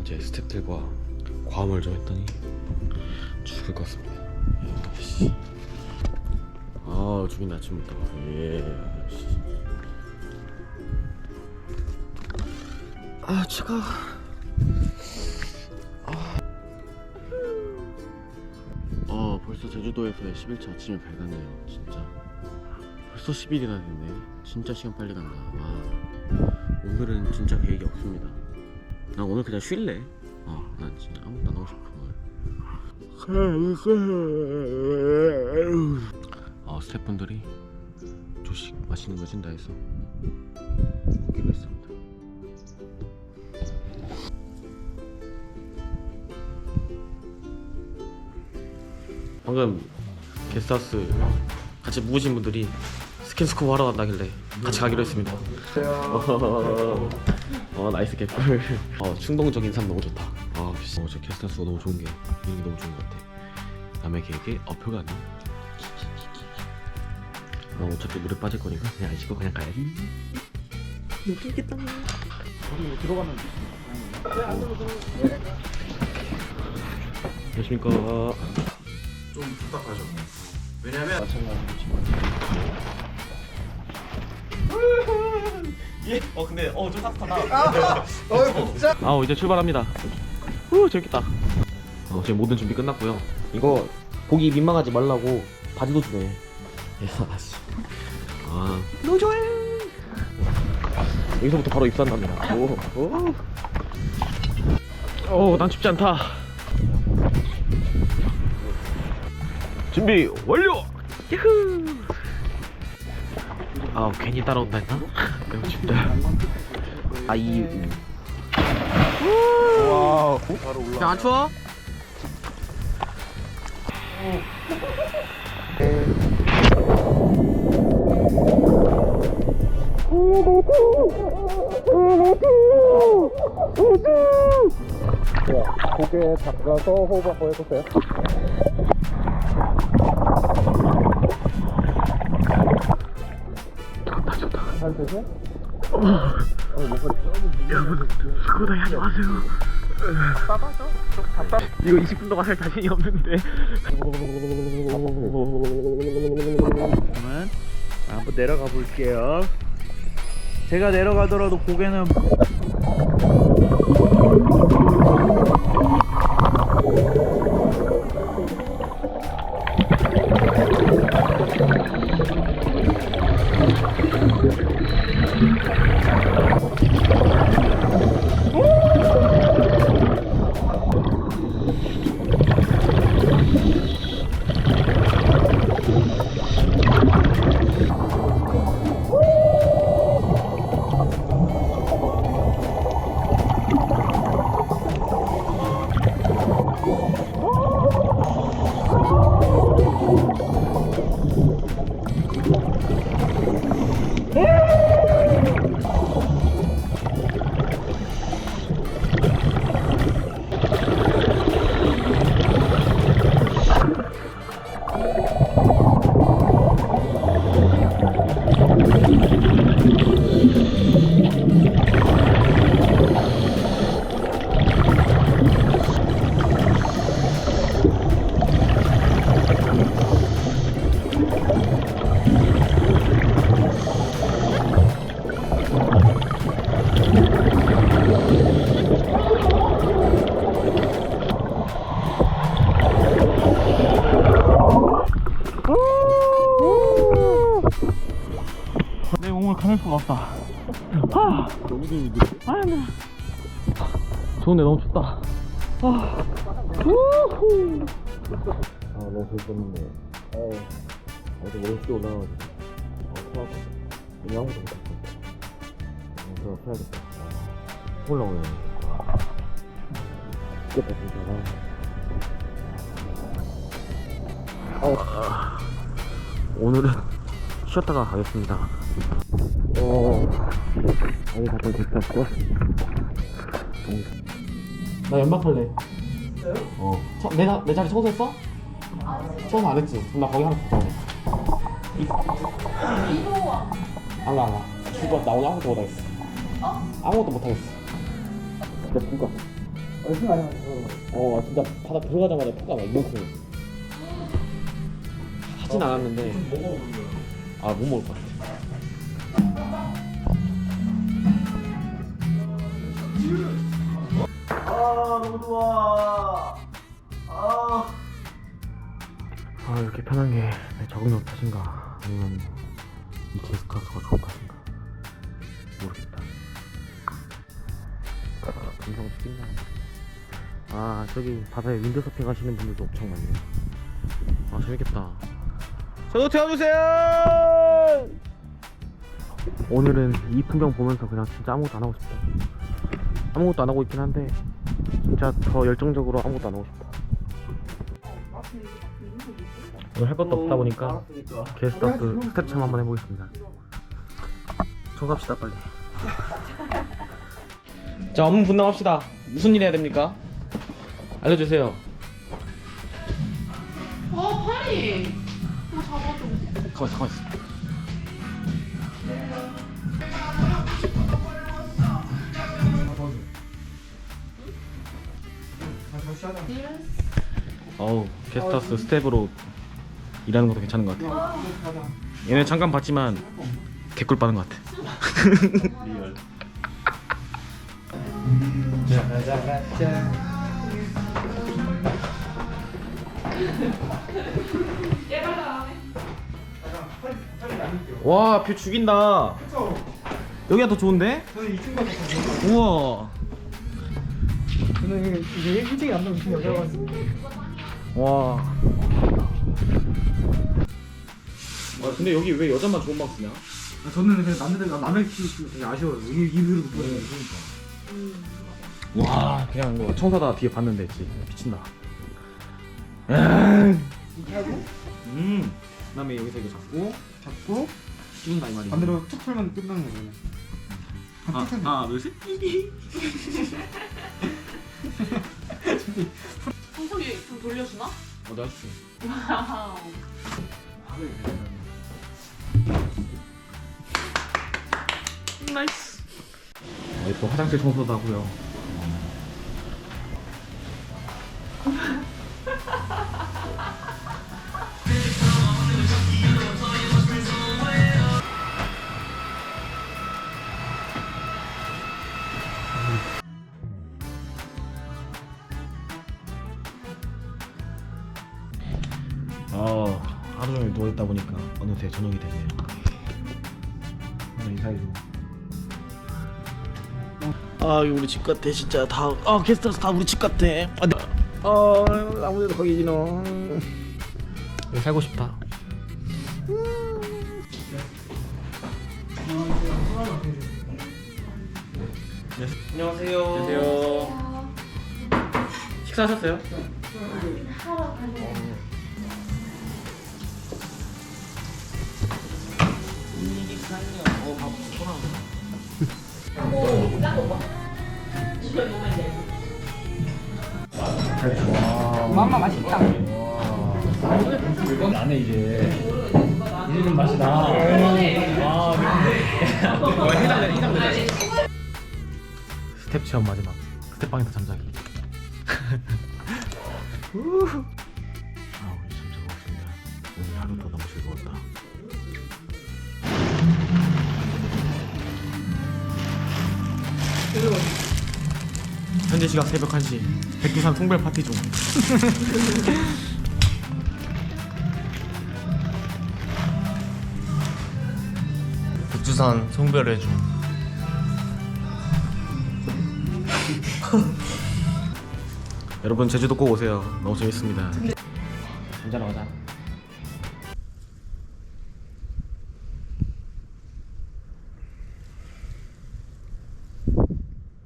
이제 스태프들과 과음을 좀 했더니 죽을 것 같습니다. 야, 씨. 아 죽인 아침부터 예. 씨. 아 차가. 어 벌써 제주도에서의 10일차 아침이 밝았네요 진짜 벌써 10일이나 됐네 진짜 시간 빨리 간다 와 오늘은 진짜 계획이 없습니다. 난 오늘 그냥 쉴래. 어난 진짜 아무것도 안 하고 싶어 오늘. 어 스태프분들이 조식 맛있는 거 준다 해서 먹기로 했습니다. 방금 게스트하우스 같이 묵으신 분들이 스킨스코프 하러 간다길래 같이 가기로 했습니다. 어, 어 나이스 개꿀. 어 충동적인 삶 너무 좋다. 아, 씨. 어, 저 게스트하우스가 너무 좋은 게 이런 게 너무 좋은 것 같아. 남의 계획에 어표가 안 돼. 어, 어차피 물에 빠질 거니까 그냥 안 씻고 그냥 가야지. 웃기겠다. 들어가면 안녕하십니까. 좀 답답하죠. 왜냐면 예, 어 근데 어좀 따뜻하다. 아, 이제 출발합니다. 후 재밌겠다. 어, 지금 모든 준비 끝났고요. 이거 보기 민망하지 말라고 바지도 주네. 야, 씨. 아, 좋아요. 여기서부터 바로 입산답니다. 오, 오. 오, 난 춥지 않다. 준비 완료. 야후. 아, 괜히 따라온다 했나? 너무 춥다. 아이유. 와우 바로 올라. 안 추워? 고개 잠가서 호흡 한번 해보세요. 잘 되세요? 그거다 하지 마세요. 이거 20분 동안 할 자신이 없는데. 그러면 한번 내려가 볼게요. 제가 내려가더라도 고개는 없다. 아, 너무 재밌는데. 아, 나. 좋은데 너무 춥다. 아, 우후. 아 너무 재밌었는데. 어 어제 월요일 올라가가지고 어 토하고 오늘 아무도 못 봤어. 어 그럼 해야겠다. 아, 올라오네. 죽겠다 진짜. 오늘은 쉬었다가 가겠습니다. 어 어디 갔다 됐다. 나 연막할래. 어. 저, 내, 자- 내 자리 청소했어? 청소 안 했지? 그럼 나 거기 하나 가져야 돼. 안 가, 안 가. 죽어. 나 오늘 아무것도 못하겠어. 아무것도 못하겠어. 진짜 누가? 얼큰 아니야 어 진짜 바다 들어가자마자 폭가 막 이만큼 하진 않았는데 아 못 먹을 것같 게내 적응력 탓인가? 아니면 이 게스트하우스가 좋은 탓인가? 모르겠다. 아, 감성 죽인다. 아 저기 바다에 윈드 서핑 하시는 분들도 엄청 많네요. 아 재밌겠다. 저도 태워주세요! 오늘은 이 풍경 보면서 그냥 진짜 아무것도 안 하고 싶다. 아무것도 안 하고 있긴 한데 진짜 더 열정적으로 아무것도 안 하고 싶다 오늘 할 것도 없다 보니까 게스트하우스 스텝 체험 한번 해보겠습니다. 청소합시다 빨리. 자 업무 분담합시다. 무슨 일 해야 됩니까? 알려주세요. 어, 팔이. 어, 잡아줘. 가만 있어 가만 있어. 어우 게스트하우스 스텝으로 일하는 것도 괜찮은 것 같아 얘네 잠깐 봤지만 개꿀 빠는 것 같아. 와뷰 죽인다. 여기가 더 좋은데? 저는 이 우와. 저는 이게 일찍이 안 나면 지금 여자 가지고 와. 아 근데 여기 왜 여자만 좋은 방 쓰냐? 아, 저는 그냥 남자들 남의 키우기 되게 아쉬워요 이 이유로 못 보여요 그러니까 와 그냥 뭐 청사다 뒤에 봤는데 지 미친다. 음. 음. 그다음에 여기서 이거 잡고 잡고 찍는다 이 말이야. 반대로 툭 풀면 끝나는 거예요 아, 둘 셋. 청소기 좀 돌려주나? 어 줄게. 와우. 나이스. 어, 또 화장실 청소도 하고요. 저녁이 됐네요. 오늘 이 사이로. 아 이거 우리 집 같아 진짜. 다아 게스트하우스 다 우리 집 같아. 아, 네. 어 아무데도 거기지 너. 여기 살고 싶다. 네, 안녕하세요. 안녕하세요. 식사하셨어요? 맘마 맛있다. 나네 이제 이제는 맛이 나. 아, 와 해장돼 해장돼. 스텝 체험 마지막. 스텝 방에서 잠자기. 우후. 아 우리 참 즐거웠습니다. 오늘 하루도 너무 즐거웠다. 현재 시각 새벽 1시. 백두산 송별 파티 중. 백두산 송별회 중. 여러분 제주도 꼭 오세요. 너무 재밌습니다. 잠자러 가자